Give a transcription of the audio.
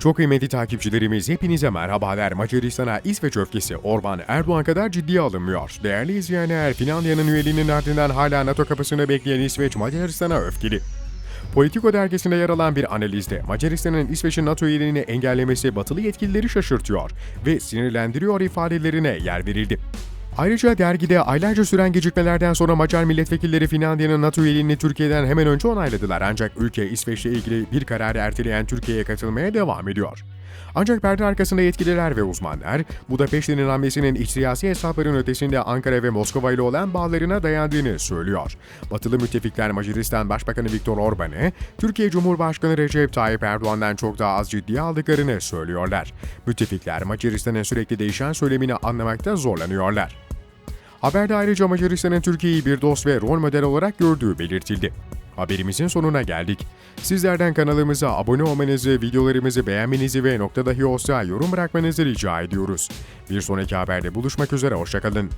Çok kıymetli takipçilerimiz hepinize merhabalar. Macaristan'a İsveç öfkesi Orban Erdoğan kadar ciddiye alınmıyor. Değerli izleyenler, Finlandiya'nın üyeliğinin ardından hala NATO kapısında bekleyen İsveç Macaristan'a öfkeli. Politico dergisinde yer alan bir analizde Macaristan'ın İsveç'in NATO üyeliğini engellemesi batılı yetkilileri şaşırtıyor ve sinirlendiriyor ifadelerine yer verildi. Ayrıca dergide aylarca süren gecikmelerden sonra Macar milletvekilleri Finlandiya'nın NATO üyeliğini Türkiye'den hemen önce onayladılar ancak ülke İsveç'le ilgili bir kararı erteleyen Türkiye'ye katılmaya devam ediyor. Ancak perde arkasında yetkililer ve uzmanlar, Budapeşte'nin hamlesinin iç siyasi hesapların ötesinde Ankara ve Moskova ile olan bağlarına dayandığını söylüyor. Batılı müttefikler Macaristan Başbakanı Viktor Orban'ı, Türkiye Cumhurbaşkanı Recep Tayyip Erdoğan'dan çok daha az ciddiye aldıklarını söylüyorlar. Müttefikler Macaristan'ın sürekli değişen söylemini anlamakta zorlanıyorlar. Haberde ayrıca Macaristan'ın Türkiye'yi bir dost ve rol model olarak gördüğü belirtildi. Haberimizin sonuna geldik. Sizlerden kanalımıza abone olmanızı, videolarımızı beğenmenizi ve nokta dahi olsa yorum bırakmanızı rica ediyoruz. Bir sonraki haberde buluşmak üzere, hoşçakalın.